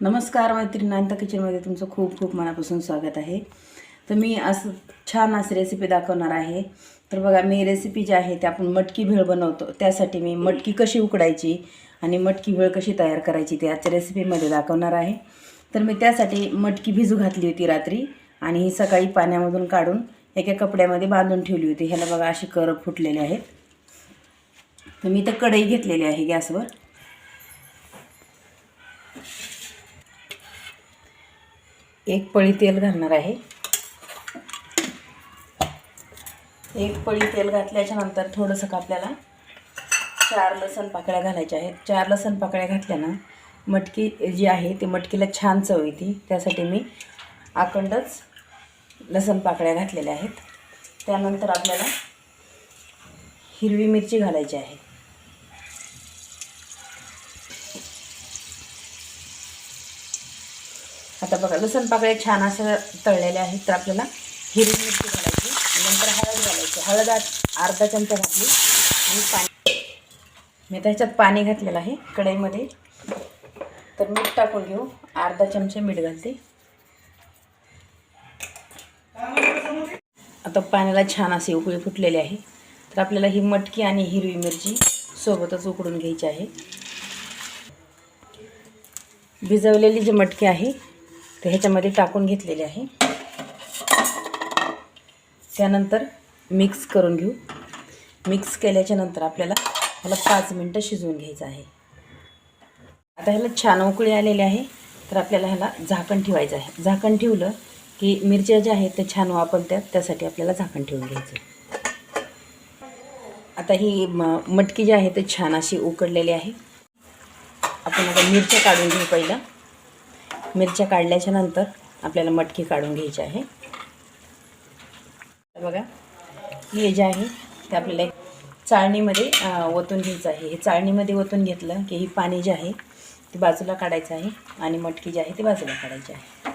नमस्कार मैत्रिणी अनिता किचनमध्ये तुमचं खूप खूप मनापासून स्वागत आहे. तर मी असं छान अशी रेसिपी दाखवणार आहे. तर बघा मी रेसिपी जी आहे ते आपण मटकी भेळ बनवतो. त्यासाठी मी मटकी कशी उकडायची आणि मटकी भेळ कशी तयार करायची ते आजच्या रेसिपीमध्ये दाखवणार आहे. तर मी त्यासाठी मटकी भिजू घातली होती रात्री आणि ही सकाळी पाण्यामधून काढून एका कपड्यामध्ये बांधून ठेवली होती. ह्याला बघा अशी कर फुटलेले आहेत. तर मी तर कढई घेतलेली आहे गॅसवर. एक पळी तेल घालणार आहे. एक पळी तेल घातल्याच्या नंतर थोडंसं का आपल्याला चार लसण पाकळ्या घालायच्या आहेत. चार लसण पाकळ्या घातल्या ना मटकी जी आहे ती मटकीला छान चव येते. त्यासाठी मी अखंडच लसण पाकळ्या घातलेल्या आहेत. त्यानंतर आपल्याला हिरवी मिरची घालायची आहे. आता बघा लसण पाकळ्या छान असं तळलेल्या आहेत तर आपल्याला हिरवी मिरची घालायची नंतर हळद घालायची. हळद अर्धा चमचा घातली आणि पाणी मी त्याच्यात पाणी घातलेलं आहे कढईमध्ये. तर मीठ टाकून घेऊ. अर्धा चमचे मीठ घालते. आता पाण्याला छान असे उकळी फुटलेली आहे. तर आपल्याला ही मटकी आणि हिरवी मिरची सोबतच उकडून घ्यायची आहे. भिजवलेली जी मटकी आहे ते ह्याच्यामध्ये टाकून घेतलेली आहे. त्यानंतर मिक्स करून घेऊ. मिक्स केल्याच्यानंतर आपल्याला ह्याला पाच मिनटं शिजवून घ्यायचं आहे. आता ह्याला छान उकळी आलेली आहे. तर आपल्याला ह्याला झाकण ठेवायचं आहे. झाकण ठेवलं की मिरच्या ज्या आहेत त्या छान वापरतात. त्यासाठी आपल्याला झाकण ठेवून घ्यायचं आता ही म मटकी जी आहे ते छान अशी उकडलेली आहे. आपण आता मिरच्या काढून घेऊ पहिलं. मिरच्या काढल्याच्या नंतर आपल्याला मटकी काढून घ्यायची आहे. बघा हे जे आहे ते आपल्याला एक चाळणीमध्ये ओतून घ्यायचं आहे. हे चाळणीमध्ये ओतून घेतलं की ही पाणी जे आहे ते बाजूला काढायचं आहे आणि मटकी जी आहे ती बाजूला काढायची आहे.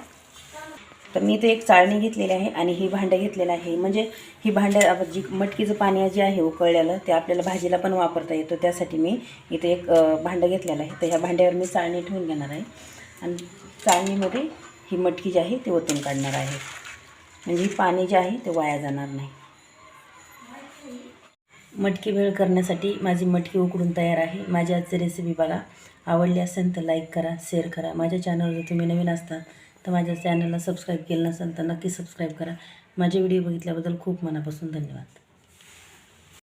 तर मी इथे एक चाळणी घेतलेली आहे आणि ही भांडं घेतलेलं आहे. म्हणजे ही भांड्या जी मटकीचं पाणी जे आहे उकळलेलं ते आपल्याला भाजीला पण वापरता येतो. त्यासाठी मी इथे एक भांडं घेतलेलं आहे. तर ह्या भांड्यावर मी चाळणी ठेवून घेणार आहे. आणि चाळणीमध्ये ही मटकी जी आहे ती ओतून काढणार आहे. म्हणजे ही पाणी जे आहे ते वाया जाणार नाही. मटकी भेळ करण्यासाठी माझी मटकी उकडून तयार आहे. माझी आजची रेसिपी बघा. आवडली असेल तर लाईक करा शेअर करा. माझ्या चॅनलवर जर तुम्ही नवीन असता तर माझ्या चॅनलला सबस्क्राईब केलं नसेल तर नक्की सबस्क्राईब करा. माझे व्हिडिओ बघितल्याबद्दल खूप मनापासून धन्यवाद.